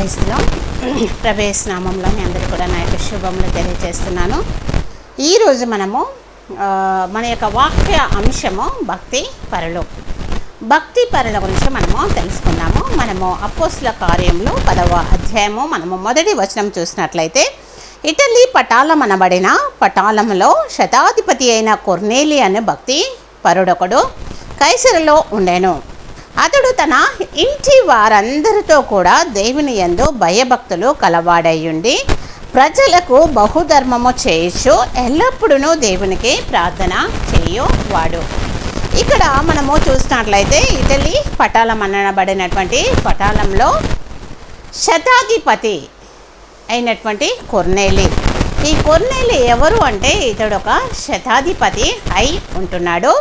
క్రైస్తవం ప్రవేశనామంలో మీ అందరూ కూడా నా యొక్క శుభములు తెలియజేస్తున్నాను. ఈరోజు మనము మన యొక్క వాక్య అంశము భక్తి పరులు. భక్తి పరుల గురించి మనము తెలుసుకున్నాము మనము అపోస్ల కార్యంలో పదవ అధ్యాయము మనము మొదటి వచనం చూసినట్లయితే ఇటలీ పటాలం అనబడిన పటాలంలో శతాధిపతి అయిన కొర్నేలి అనే భక్తి పరుడొకడు కైసరలో ఉండెను. అతడు తన ఇంటి వారందరితో కూడా దేవుని యందు భయభక్తులు కలవాడయ్యుండి ప్రజలకు బహుధర్మము చేయొచ్చు ఎల్లప్పుడూ దేవునికి ప్రార్థన చేయువాడు. ఇక్కడ మనము చూసినట్లయితే ఇటలీ పటాలం అనబడినటువంటి పటాలంలో శతాధిపతి అయినటువంటి కొర్నేలి. ఈ కొర్నేలి ఎవరు అంటే ఇతడు ఒక శతాధిపతి అయి ఉంటున్నాడు.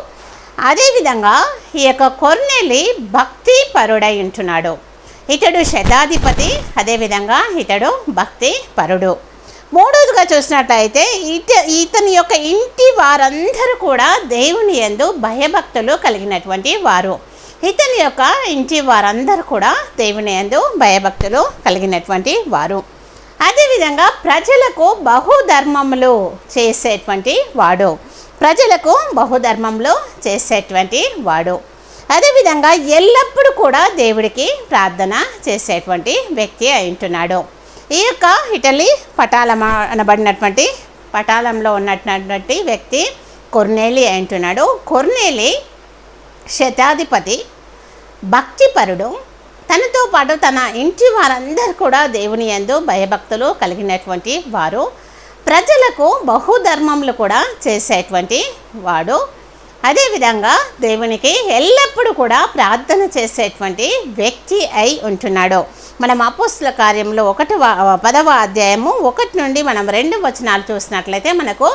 అదేవిధంగా ఈ యొక్క కొర్నేలి భక్తి పరుడై ఉంటున్నాడు. ఇతడు శతాధిపతి అదేవిధంగా ఇతడు భక్తి పరుడు. మూడవదిగా చూసినట్లయితే ఇత ఇతని యొక్క ఇంటి వారందరూ కూడా దేవుని యందు భయభక్తులు కలిగినటువంటి వారు. ఇతని యొక్క ఇంటి వారందరూ కూడా దేవుని యందు భయభక్తులు కలిగినటువంటి వారు. అదేవిధంగా ప్రజలకు బహుధర్మములు చేసేటువంటి వాడు. ప్రజలకు బహుధర్మంలో చేసేటువంటి వాడు. అదేవిధంగా ఎల్లప్పుడూ కూడా దేవుడికి ప్రార్థన చేసేటువంటి వ్యక్తి అయింటున్నాడు. ఈ యొక్క ఇటలీ పటాలం అనబడినటువంటి పటాలంలో ఉన్నటువంటి వ్యక్తి కొర్నేలి అయింటున్నాడు. కొర్నేలి శతాధిపతి భక్తిపరుడు. తనతో పాటు తన ఇంటి వారందరూ కూడా దేవుని యందు భయభక్తులు కలిగినటువంటి వారు. ప్రజలకు బహుధర్మములు కూడా చేసేటువంటి వాడు. అదేవిధంగా దేవునికి ఎల్లప్పుడూ కూడా ప్రార్థన చేసేటువంటి వ్యక్తి అయి ఉంటున్నాడు. మనం అపోస్తుల కార్యంలో ఒకటి పదవ అధ్యాయము ఒకటి నుండి మనం రెండు వచనాలు చూసినట్లయితే మనకు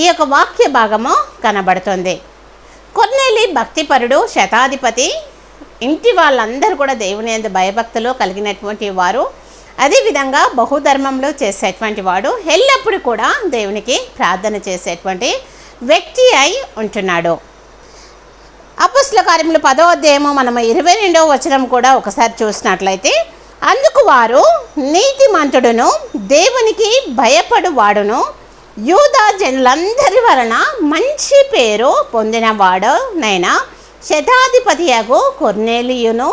ఈ యొక్క వాక్య భాగము కనబడుతుంది. కొన్నేలి భక్తిపరుడు శతాధిపతి ఇంటి వాళ్ళందరూ కూడా దేవుని యందు భయభక్తులు కలిగినటువంటి వారు. అదేవిధంగా బహుధర్మంలో చేసేటువంటి వాడు ఎల్లప్పుడూ కూడా దేవునికి ప్రార్థన చేసేటువంటి వ్యక్తి అయి ఉంటున్నాడు. అపస్ల కార్యములు పదో అధ్యాయము మనము ఇరవై రెండవ వచనం కూడా ఒకసారి చూసినట్లయితే అందుకు వారు నీతిమంతుడును దేవునికి భయపడు వాడును యూదా జనులందరి వలన మంచి పేరు పొందినవాడు నైనా శతాధిపతియగు కొర్నేలియును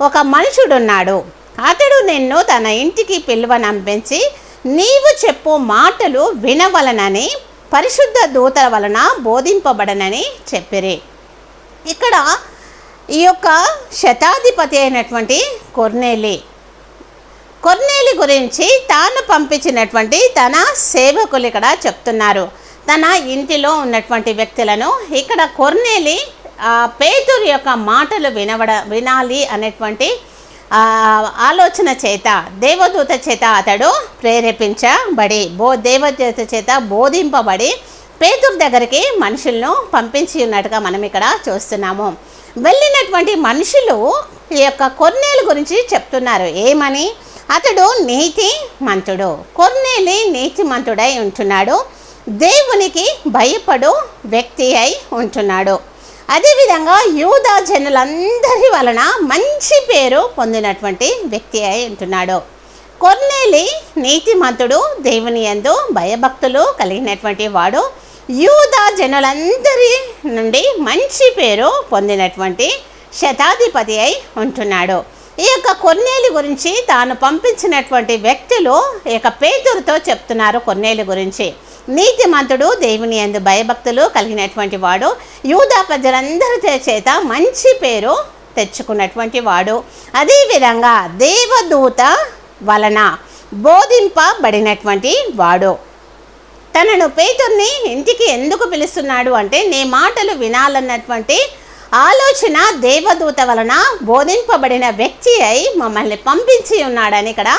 ఒక మనుషుడున్నాడు. అతడు నిన్ను తన ఇంటికి పిలువనంపించి నీవు చెప్పు మాటలు వినవలనని పరిశుద్ధ దూతల వలన బోధింపబడనని చెప్పిరి. ఇక్కడ ఈ యొక్క శతాధిపతి అయినటువంటి కొర్నేలి. కొర్నేలి గురించి తాను పంపించినటువంటి తన సేవకులు ఇక్కడ చెప్తున్నారు. తన ఇంటిలో ఉన్నటువంటి వ్యక్తులను ఇక్కడ కొర్నేలి ఆ, పేతురు యొక్క మాటలు వినవడ వినాలి అనేటువంటి ఆలోచన చేత దేవదూత చేత అతడు ప్రేరేపించబడి బో దేవదూత చేత బోధింపబడి పేతురు దగ్గరికి మనుషులను పంపించి ఉన్నట్టుగా మనం ఇక్కడ చూస్తున్నాము. వెళ్ళినటువంటి మనుషులు ఈ యొక్క కొన్నేలు గురించి చెప్తున్నారు. ఏమని? అతడు నీతి మంతుడు. కొన్నేలి నీతిమంతుడై ఉంటున్నాడు. దేవునికి భయపడు వ్యక్తి అయి ఉంటున్నాడు. అదేవిధంగా యూదా జనులందరి వలన మంచి పేరు పొందినటువంటి వ్యక్తి అయి ఉంటున్నాడు. కొర్నేలి నీతిమంతుడు దేవుని యందు భయభక్తులు కలిగినటువంటి వాడు. యూదా జనులందరి నుండి మంచి పేరు పొందినటువంటి శతాధిపతి అయి ఉంటున్నాడు. ఈ యొక్క కొన్నేలి గురించి తాను పంపించినటువంటి వ్యక్తులు ఈ యొక్క పేతురుతో చెప్తున్నారు కొన్నేలి గురించి. నీతిమంతుడు దేవుని యందు భయభక్తులు కలిగినటువంటి వాడు. యూదా ప్రజలందరి చేత మంచి పేరు తెచ్చుకున్నటువంటి వాడు. అదేవిధంగా దేవదూత వలన బోధింపబడినటువంటి వాడు. తనను పేతుర్ని ఇంటికి ఎందుకు పిలుస్తున్నాడు అంటే నీ మాటలు వినాలన్నటువంటి ఆలోచన దేవదూత వలన బోధింపబడిన వ్యక్తి అయి మమ్మల్ని పంపించి ఉన్నాడని ఇక్కడ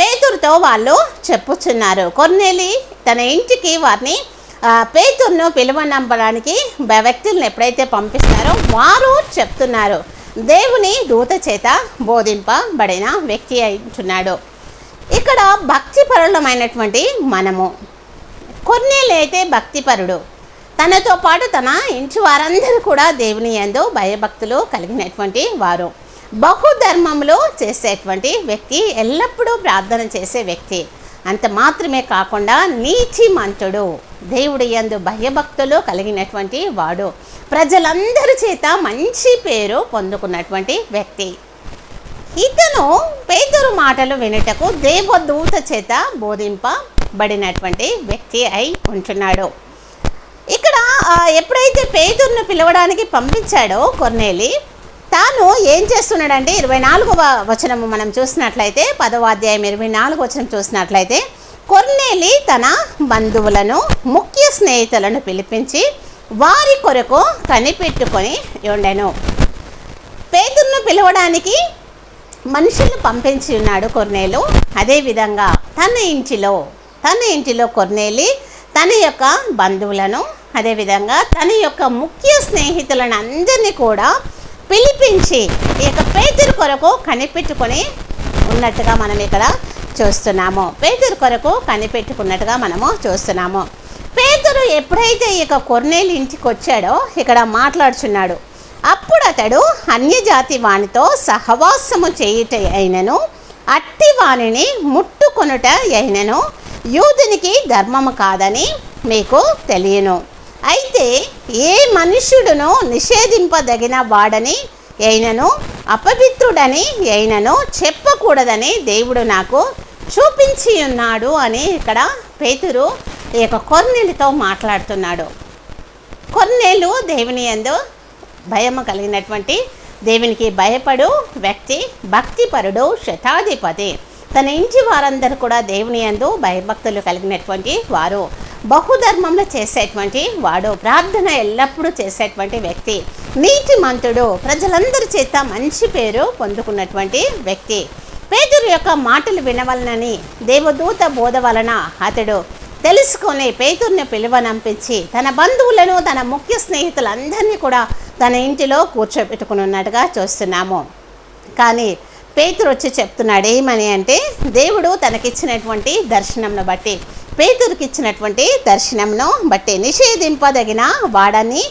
పేతురుతో వాళ్ళు చెప్పుచున్నారు. కొన్నేలి తన ఇంటికి వారిని పేతుర్ను పిలువనంపడానికి వ్యక్తులను ఎప్పుడైతే పంపిస్తారో వారు చెప్తున్నారు. దేవుని దూత చేత బోధింపబడిన వ్యక్తి అయించున్నాడు ఇక్కడ భక్తిపరులమైనటువంటి మనము. కొన్నేళ్ళు అయితే భక్తిపరుడు. తనతో పాటు తన ఇంటి వారందరూ కూడా దేవుని యందు భయభక్తులు కలిగినటువంటి వారు. బహుధర్మంలో చేసేటువంటి వ్యక్తి ఎల్లప్పుడూ ప్రార్థన చేసే వ్యక్తి. అంత మాత్రమే కాకుండా నీతిమంతుడు. దేవుడి యందు భయభక్తులు కలిగినటువంటి వాడు. ప్రజలందరి చేత మంచి పేరు పొందుకున్నటువంటి వ్యక్తి. ఇతను పేదరు మాటలు వినుటకు దేవదూత చేత బోధింపబడినటువంటి వ్యక్తి అయి ఉంటున్నాడు. ఇక్కడ ఎప్పుడైతే పేదరును పిలవడానికి పంపించాడో కొన్నేలి తాను ఏం చేస్తున్నాడంటే ఇరవై నాలుగవ వచనము మనం చూసినట్లయితే పదవ అధ్యాయం ఇరవై నాలుగు వచనం చూసినట్లయితే కొర్నేలి తన బంధువులను ముఖ్య స్నేహితులను పిలిపించి వారి కొరకు కనిపెట్టుకొని ఉండెను. పేదరును పిలవడానికి మనుషులను పంపించి ఉన్నాడు కొర్నేలు. అదేవిధంగా తన ఇంటిలో తన ఇంటిలో కొర్నేలి తన యొక్క బంధువులను అదేవిధంగా తన యొక్క ముఖ్య స్నేహితులను అందరినీ కూడా పిలిపించి ఈ యొక్క పేదరు కొరకు కనిపెట్టుకొని ఉన్నట్టుగా మనం ఇక్కడ చూస్తున్నాము. పేదరు కొరకు కనిపెట్టుకున్నట్టుగా మనము చూస్తున్నాము. పేదరు ఎప్పుడైతే ఇక కొర్నేలు ఇంటికి వచ్చాడో ఇక్కడ మాట్లాడుచున్నాడు. అప్పుడు అతడు అన్యజాతి వానితో సహవాసము చేయుట అయినను అట్టి వానిని ముట్టుకొనుట అయినను యూదునికి ధర్మము కాదని మీకు తెలియను. అయితే ఏ మనుష్యుడును నిషేధింపదగిన వాడని అయినను అపవిత్రుడని అయినను చెప్పకూడదని దేవుడు నాకు చూపించి ఉన్నాడు అని ఇక్కడ పేతురు ఈ యొక్క కొర్నెలతో మాట్లాడుతున్నాడు. కొన్నేళ్ళు దేవుని యందు భయము కలిగినటువంటి దేవునికి భయపడు వ్యక్తి భక్తిపరుడు శతాధిపతి. తన ఇంటి వారందరూ కూడా దేవుని యందు భయభక్తులు కలిగినటువంటి వారు. బహుధర్మంలో చేసేటువంటి వాడు ప్రార్థన ఎల్లప్పుడూ చేసేటువంటి వ్యక్తి. నీతిమంతుడు ప్రజలందరి చేత మంచి పేరు పొందుకున్నటువంటి వ్యక్తి. పేదరు యొక్క మాటలు వినవలనని దేవదూత బోధ వలన అతడు తెలుసుకొని పేతుర్ని పిలువనంపించి తన బంధువులను తన ముఖ్య స్నేహితులందరినీ కూడా తన ఇంటిలో కూర్చోబెట్టుకున్నట్టుగా చూస్తున్నాము. కానీ పేతురు వచ్చి చెప్తున్నాడు ఏమని అంటే దేవుడు తనకిచ్చినటువంటి దర్శనంను బట్టి పేతురికి ఇచ్చినటువంటి దర్శనంను బట్టి నిషేధింపదగిన వాడని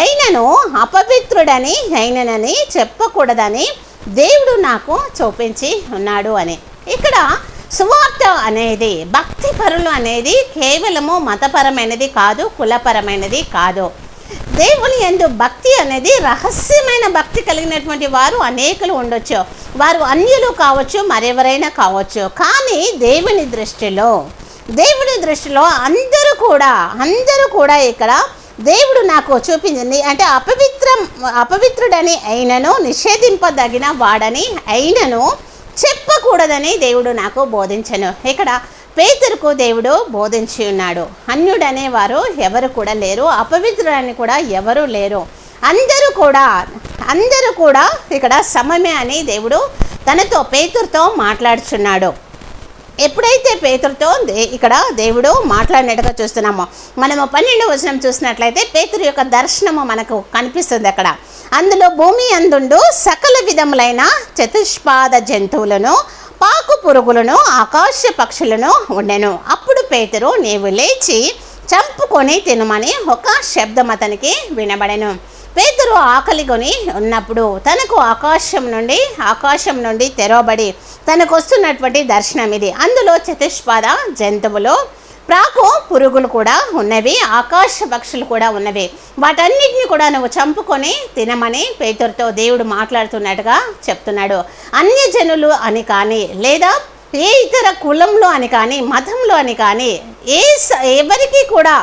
అయినను అపవిత్రుడని అయిననని చెప్పకూడదని దేవుడు నాకు చూపించి ఉన్నాడు అని. ఇక్కడ సువార్త అనేది భక్తి పరులు అనేది కేవలము మతపరమైనది కాదు కులపరమైనది కాదు. దేవుని ఎందు భక్తి అనేది రహస్యమైన భక్తి కలిగినటువంటి వారు అనేకులు ఉండొచ్చు. వారు అన్యులు కావచ్చు మరెవరైనా కావచ్చు. కానీ దేవుని దృష్టిలో దేవుని దృష్టిలో అందరూ కూడా అందరూ కూడా ఇక్కడ దేవుడు నాకు చూపించింది. అంటే అపవిత్రం అపవిత్రుడని అయినను నిషేధింపదగిన వాడని అయినను చెప్పకూడదని దేవుడు నాకు బోధించను. ఇక్కడ పేతురుకు దేవుడు బోధించి ఉన్నాడు. అన్యుడనే వారు ఎవరు కూడా లేరు అపవిత్రుడని కూడా ఎవరు లేరు. అందరూ కూడా అందరూ కూడా ఇక్కడ సమమే అని దేవుడు తనతో పేతురుతో మాట్లాడుచున్నాడు. ఎప్పుడైతే పేతురుతో దే ఇక్కడ దేవుడు మాట్లాడినట్టుగా చూస్తున్నామో మనము పన్నెండు వచనం చూసినట్లయితే పేతురు యొక్క దర్శనము మనకు కనిపిస్తుంది అక్కడ. అందులో భూమి అందుండు సకల విధములైన చతుష్పాద జంతువులను పాకు పురుగులను ఆకాశ పక్షులను ఉండెను. అప్పుడు పేతురు నీవు లేచి చంపుకొని తినమని ఒక శబ్దం అతనికి వినబడెను. పేదరు ఆకలిగొని ఉన్నప్పుడు తనకు ఆకాశం నుండి ఆకాశం నుండి తెరవబడి తనకు వస్తున్నటువంటి దర్శనం ఇది. అందులో చతుష్పాద జంతువులు ప్రాకు పురుగులు కూడా ఉన్నవి ఆకాశ పక్షులు కూడా ఉన్నవి. వాటన్నిటిని కూడా నువ్వు చంపుకొని తినమని పేతురుతో దేవుడు మాట్లాడుతున్నట్టుగా చెప్తున్నాడు. అన్యజనులు అని కానీ లేదా ఏ ఇతర కులంలో అని కానీ మతంలో అని కానీ ఏ ఎవరికి కూడా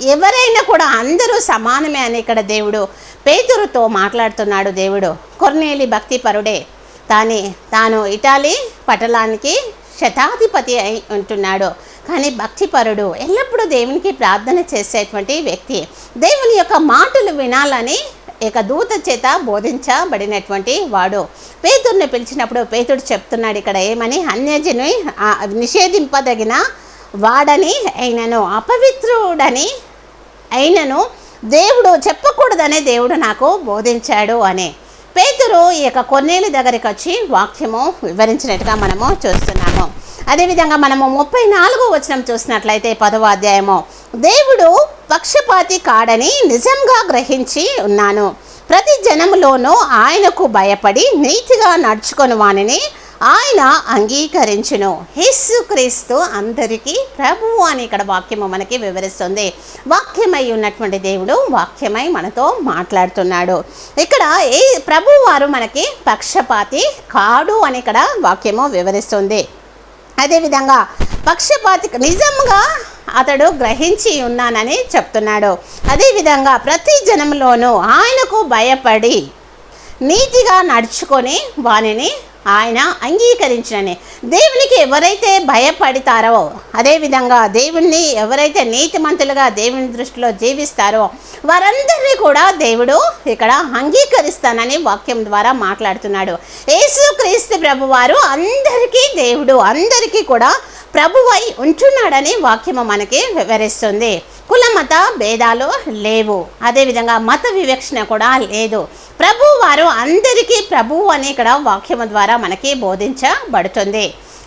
ఎవరైనా కూడా అందరూ సమానమే అని ఇక్కడ దేవుడు పేతురుతో మాట్లాడుతున్నాడు దేవుడు. కొర్నేలి భక్తి పరుడే తాని తాను ఇటాలీ పటలానికి శతాధిపతి అయి ఉంటున్నాడు. కానీ భక్తిపరుడు ఎల్లప్పుడూ దేవునికి ప్రార్థన చేసేటువంటి వ్యక్తి. దేవుని యొక్క మాటలు వినాలని ఇక దూత చేత బోధించబడినటువంటి వాడు. పేతుడిని పిలిచినప్పుడు పేతుడు చెప్తున్నాడు ఇక్కడ ఏమని? అన్యజని నిషేధింపదగిన వాడని అయినను అపవిత్రుడని అయినను దేవుడు చెప్పకూడదనే దేవుడు నాకు బోధించాడు అని. పేతురు ఈ యొక్క కొన్నేళ్ళ దగ్గరికి వచ్చి వాక్యము వివరించినట్టుగా మనము చూస్తున్నాము. అదేవిధంగా మనము ముప్పై నాలుగో వచనం చూసినట్లయితే పదవ అధ్యాయము. దేవుడు పక్షపాతి కాడని నిజంగా గ్రహించి ఉన్నాను. ప్రతి జనములోనూ ఆయనకు భయపడి నీతిగా నడుచుకొని వానిని ఆయన అంగీకరించును. యేసుక్రీస్తు అందరికీ ప్రభువు అని ఇక్కడ వాక్యము మనకి వివరిస్తుంది. వాక్యమై ఉన్నటువంటి దేవుడు వాక్యమై మనతో మాట్లాడుతున్నాడు. ఇక్కడ ఏ ప్రభు వారు మనకి పక్షపాతి కాడు అని ఇక్కడ వాక్యము వివరిస్తుంది. అదేవిధంగా పక్షపాతి నిజంగా అతడు గ్రహించి ఉన్నానని చెప్తున్నాడు. అదేవిధంగా ప్రతి జనంలోనూ ఆయనకు భయపడి నీతిగా నడుచుకొని వానిని ఆయన అంగీకరించిననే. దేవునికి ఎవరైతే భయపడతారో అదేవిధంగా దేవుణ్ణి ఎవరైతే నీతిమంతులుగా దేవుని దృష్టిలో జీవిస్తారో వారందరినీ కూడా దేవుడు ఇక్కడ అంగీకరిస్తానని వాక్యం ద్వారా మాట్లాడుతున్నాడు. యేసుక్రీస్తు ప్రభువారు అందరికీ దేవుడు అందరికీ కూడా ప్రభువై ఉంటున్నాడని వాక్యము మనకి వివరిస్తుంది. కుల మత భేదాలు లేవు. అదేవిధంగా మత వివక్షణ కూడా లేదు. ప్రభు వారు అందరికీ ప్రభువు అని ఇక్కడ వాక్యము ద్వారా మనకి బోధించబడుతుంది.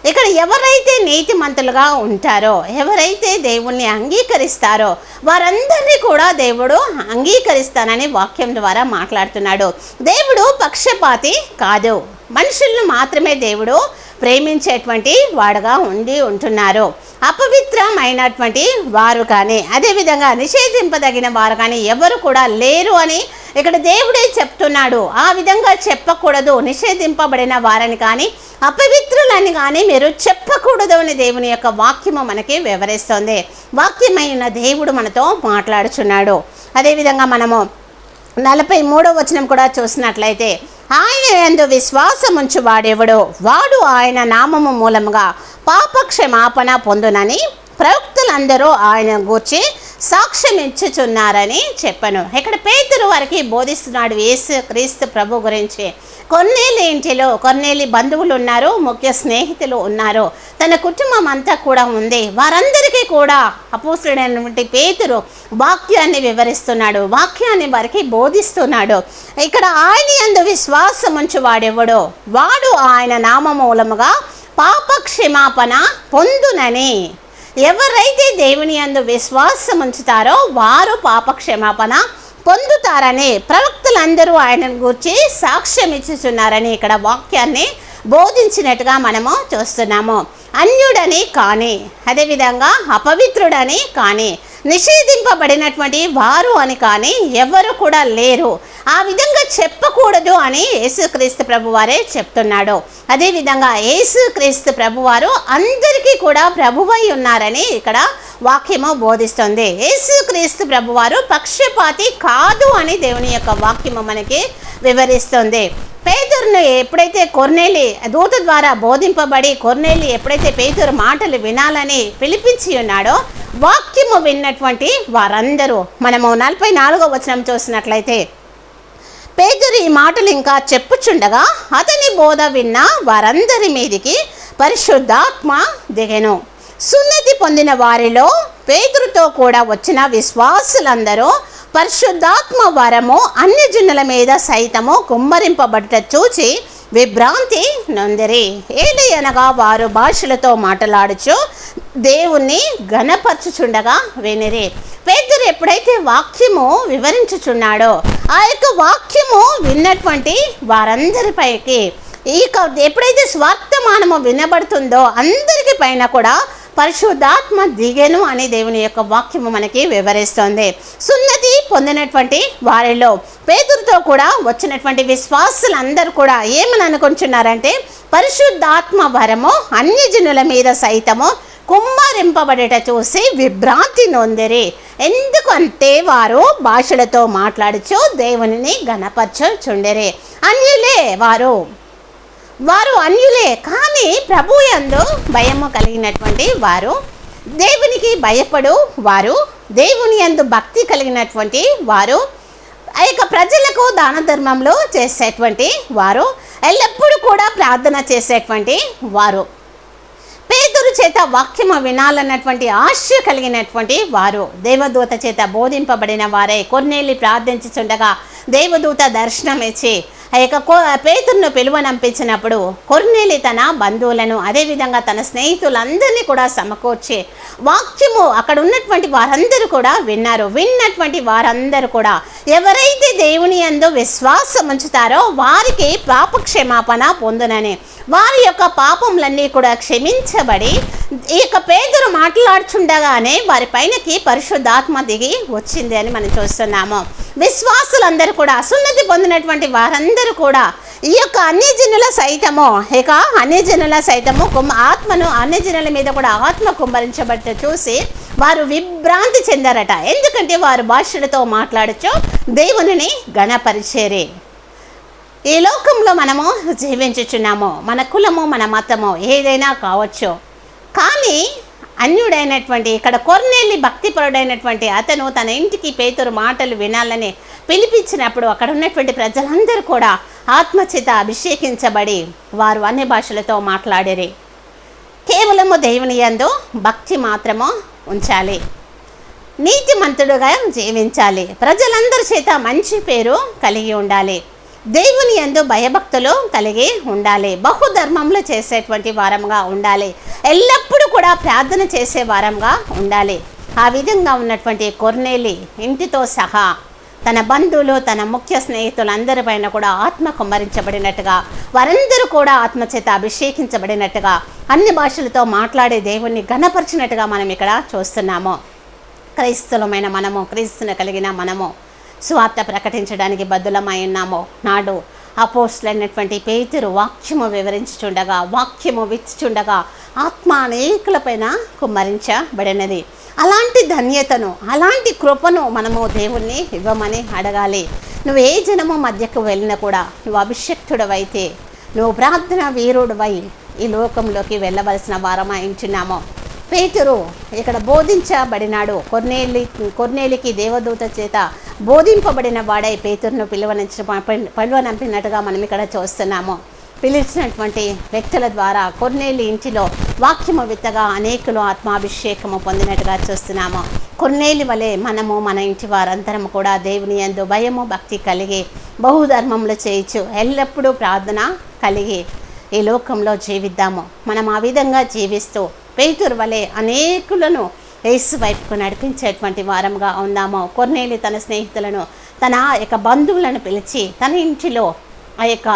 ఇక్కడ ఎవరైతే నీతిమంతులుగా ఉంటారో ఎవరైతే దేవుణ్ణి అంగీకరిస్తారో వారందరినీ కూడా దేవుడు అంగీకరిస్తానని వాక్యం ద్వారా మాట్లాడుతున్నాడు. దేవుడు పక్షపాతి కాదు. మనుషులను మాత్రమే దేవుడు ప్రేమించేటువంటి వాడుగా ఉండి ఉంటున్నారు. అపవిత్రమైనటువంటి వారు కానీ అదేవిధంగా నిషేధింపదగిన వారు కానీ ఎవరు కూడా లేరు అని ఇక్కడ దేవుడే చెప్తున్నాడు. ఆ విధంగా చెప్పకూడదు. నిషేధింపబడిన వారని కానీ అపవిత్రులని కానీ మీరు చెప్పకూడదు అని దేవుని యొక్క వాక్యము మనకి వివరిస్తుంది. వాక్యమైన దేవుడు మనతో మాట్లాడుచున్నాడు. అదేవిధంగా మనము నలభై మూడో వచనం కూడా చూసినట్లయితే ఆయన ఎందు విశ్వాసముంచు వాడెవడో వాడు ఆయన నామము మూలముగా పాప క్షమాపణ పొందునని ప్రవక్తలందరూ ఆయన గూర్చి సాక్ష్యం ఇచ్చుచున్నారని చెప్పాను. ఇక్కడ పేతురు వారికి బోధిస్తున్నాడు యేసు క్రీస్తు ప్రభు గురించి. కొన్నేళ్ళ ఇంటిలో కొన్నేళ్ళ బంధువులు ఉన్నారు ముఖ్య స్నేహితులు ఉన్నారు. తన కుటుంబం అంతా కూడా ఉంది. వారందరికీ కూడా అపోసుడైనటువంటి పేతురు వాక్యాన్ని వివరిస్తున్నాడు. వాక్యాన్ని వారికి బోధిస్తున్నాడు. ఇక్కడ ఆయన ఎందు విశ్వాసం ఉంచు వాడెవడో వాడు ఆయన నామ మూలముగా పాప క్షమాపణ పొందునని. ఎవరైతే దేవుని యందు విశ్వాసం ఉంచుతారో వారు పాపక్షమాపణ పొందుతారని ప్రవక్తలందరూ ఆయనను గురించి సాక్ష్యం ఇచ్చుచున్నారని ఇక్కడ వాక్యాన్ని బోధించినట్టుగా మనము చూస్తున్నాము. అన్యుడని కానీ అదేవిధంగా అపవిత్రుడని కానీ నిషేధింపబడినటువంటి వారు అని కానీ ఎవరు కూడా లేరు. ఆ విధంగా చెప్పకూడదు అని యేసుక్రీస్తు ప్రభువారే చెప్తున్నాడు. అదేవిధంగా యేసుక్రీస్తు ప్రభువారు అందరికీ కూడా ప్రభువై ఉన్నారని ఇక్కడ వాక్యము బోధిస్తుంది. యేసుక్రీస్తు ప్రభువారు పక్షపాతి కాదు అని దేవుని యొక్క వాక్యము మనకి వివరిస్తుంది. పేతురును ఎప్పుడైతే కొర్నేలి దూత ద్వారా బోధింపబడి కొర్నేలి ఎప్పుడైతే పేతురు మాటలు వినాలని పిలిపించి ఉన్నాడో వాక్యము విన్నటువంటి వారందరూ మనము నలభై నాలుగో వచనం చూసినట్లయితే పేతురు ఈ మాటలు ఇంకా చెప్పుచుండగా అతని బోధ విన్న వారందరి మీదికి పరిశుద్ధాత్మ దిగెను. సున్నతి పొందిన వారిలో పేతురుతో కూడా వచ్చిన విశ్వాసులందరూ పరిశుద్ధాత్మ వరము అన్యజనుల మీద సైతము కుమ్మరింపబడుట చూచి విభ్రాంతి నొందిరి. ఏలి అనగా వారు భాషలతో మాట్లాడుచు దేవుణ్ణి ఘనపరచుచుండగా వినిరి. పేదరు ఎప్పుడైతే వాక్యము వివరించుచున్నాడో ఆ యొక్క వాక్యము విన్నటువంటి వారందరిపైకి ఇక ఎప్పుడైతే స్వార్థమానము వినబడుతుందో అందరికి పైన కూడా పరిశుద్ధాత్మ దిగెను అని దేవుని యొక్క వాక్యము మనకి వివరిస్తుంది. సున్నతి పొందినటువంటి వారిలో పేదరితో కూడా వచ్చినటువంటి విశ్వాసులందరూ కూడా ఏమని అనుకుంటున్నారంటే పరిశుద్ధాత్మ వరము అన్యజనుల మీద సైతము కుమ్మరింపబడేట చూసి విభ్రాంతి నొందిరి. ఎందుకంటే వారు భాషలతో మాట్లాడుచు దేవునిని గణపరచుచుండెరి అన్యులే వారు వారు అన్యులే కానీ ప్రభు ఎందు భయము కలిగినటువంటి వారు దేవునికి భయపడు వారు దేవుని యందు భక్తి కలిగినటువంటి వారు ఆ యొక్క ప్రజలకు దాన ధర్మంలో చేసేటువంటి వారు ఎల్లప్పుడూ కూడా ప్రార్థన చేసేటువంటి వారు. పేదరు చేత వాక్యము వినాలన్నటువంటి ఆశ కలిగినటువంటి వారు దేవదూత చేత బోధింపబడిన వారే కొన్నేళ్ళు ప్రార్థించుచుండగా దేవదూత దర్శనం ఇచ్చి ఆ యొక్క కో పేతురును పిలువనంపించినప్పుడు కొర్నేలి తన బంధువులను అదేవిధంగా తన స్నేహితులందరినీ కూడా సమకూర్చి వాక్యము అక్కడ ఉన్నటువంటి వారందరూ కూడా విన్నారు. విన్నటువంటి వారందరూ కూడా ఎవరైతే దేవుని యందు విశ్వాసం ఉంచుతారో వారికి పాపక్షమాపణ పొందునని వారి యొక్క పాపములన్నీ కూడా క్షమించబడి ఈ యొక్క పేదరు మాట్లాడుచుండగానే వారి పైనకి పరిశుద్ధాత్మ దిగి వచ్చింది అని మనం చూస్తున్నాము. విశ్వాసులందరూ కూడా అసున్నతి పొందినటువంటి వారందరూ కూడా ఈ యొక్క అన్ని జనుల సైతము ఇక అన్ని జనుల సైతము కుమ్మ ఆత్మను అన్ని జనుల మీద కూడా ఆత్మ కుమ్మరించబట్ట చూసి వారు విభ్రాంతి చెందారట. ఎందుకంటే వారు భాషలతో మాట్లాడచ్చు దేవునిని గణపరిచేరే. ఈ లోకంలో మనము జీవించుచున్నాము మన కులము మన మతము ఏదైనా కావచ్చు. కానీ అన్యుడైనటువంటి ఇక్కడ కొర్నేలి భక్తిపరుడైనటువంటి అతను తన ఇంటికి పేతురు మాటలు వినాలని పిలిపించినప్పుడు అక్కడ ఉన్నటువంటి ప్రజలందరూ కూడా ఆత్మచేత అభిషేకించబడి వారు అన్ని భాషలతో మాట్లాడేరి. కేవలము దేవుని యందు భక్తి మాత్రము ఉంచాలి. నీతిమంతుడుగా జీవించాలి. ప్రజలందరి చేత మంచి పేరు కలిగి ఉండాలి. దేవుని యందు భయభక్తులు కలిగి ఉండాలి. బహుధర్మంలో చేసేటువంటి వారంగా ఉండాలి. ఎల్లప్పుడూ కూడా ప్రార్థన చేసే వారంగా ఉండాలి. ఆ విధంగా ఉన్నటువంటి కొర్నేలి ఇంటితో సహా తన బంధువులు తన ముఖ్య స్నేహితులందరి పైన కూడా ఆత్మ కుమ్మరించబడినట్టుగా వారందరూ కూడా ఆత్మచేత అభిషేకించబడినట్టుగా అన్ని భాషలతో మాట్లాడే దేవుణ్ణి ఘనపరిచినట్టుగా మనం ఇక్కడ చూస్తున్నాము. క్రైస్తవులమైన మనము క్రీస్తును కలిగిన మనము. సువార్త ప్రకటించడానికి బద్దులమై నాడు అపోస్టులైనటువంటి పేతురు వాక్యము వివరించుచుండగా వాక్యము విచ్చుచుండగా ఆత్మ అనేకులపైన కుమ్మరించబడినది. అలాంటి ధన్యతను అలాంటి కృపను మనము దేవుణ్ణి ఇవ్వమని అడగాలి. నువ్వు ఏ జనము మధ్యకు వెళ్ళినా కూడా నువ్వు అభిషక్తుడవైతే నువ్వు ప్రార్థన వీరుడువై ఈ లోకంలోకి వెళ్ళవలసిన వారమాయించున్నామో పేతురు ఇక్కడ బోధించబడినాడు. కొర్నేలి కొర్నేలికి దేవదూత చేత బోధింపబడిన వాడై పేతురును పిలువనించిన పిలువనంపినట్టుగా మనం ఇక్కడ చూస్తున్నాము. పిలిచినటువంటి వ్యక్తుల ద్వారా కొర్నేలి ఇంటిలో వాక్యము విత్తగా అనేకులు ఆత్మాభిషేకము పొందినట్టుగా చూస్తున్నాము. కొన్నేలి వలె మనము మన ఇంటి వారందరము కూడా దేవుని యందు భయము భక్తి కలిగి బహుధర్మములు చేయొచ్చు ఎల్లప్పుడూ ప్రార్థన కలిగి ఈ లోకంలో జీవిద్దాము. మనం ఆ విధంగా జీవిస్తూ పేతురు వలె అనేకులను యేసు వైపుకు నడిపించేటువంటి వారంగా ఉందాము కొర్నేలి తన స్నేహితులను తన యొక్క బంధువులను పిలిచి తన ఇంటిలో ఆ యొక్క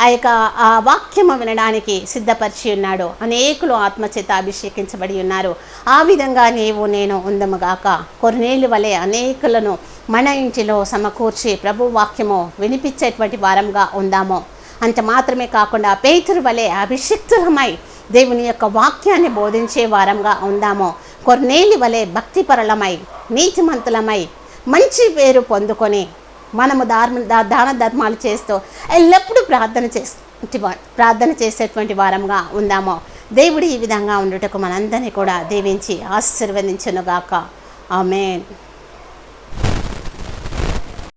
ఆ యొక్క ఆ వాక్యము వినడానికి సిద్ధపరిచి ఉన్నాడు. అనేకులు ఆత్మచేత అభిషేకించబడి ఉన్నారు. ఆ విధంగా నీవు నేను ఉందముగాక కొన్నేళ్ళు వలె అనేకులను మన ఇంటిలో సమకూర్చి ప్రభు వాక్యము వినిపించేటువంటి వారంగా ఉందాము. అంత మాత్రమే కాకుండా పేతురు వలె అభిషిక్తులమై దేవుని యొక్క వాక్యాన్ని బోధించే వారంగా ఉందామో. కొన్నేలి వలె భక్తిపరలమై నీతిమంతులమై మంచి పేరు పొందుకొని మనము ధార్మ దాన ధర్మాలు చేస్తూ ఎల్లప్పుడూ ప్రార్థన చేసే ప్రార్థన చేసేటువంటి వారంగా ఉందామో. దేవుడు ఈ విధంగా ఉండుటకు మనందరినీ కూడా దీవించి ఆశీర్వదించునుగాక. ఆమెన్.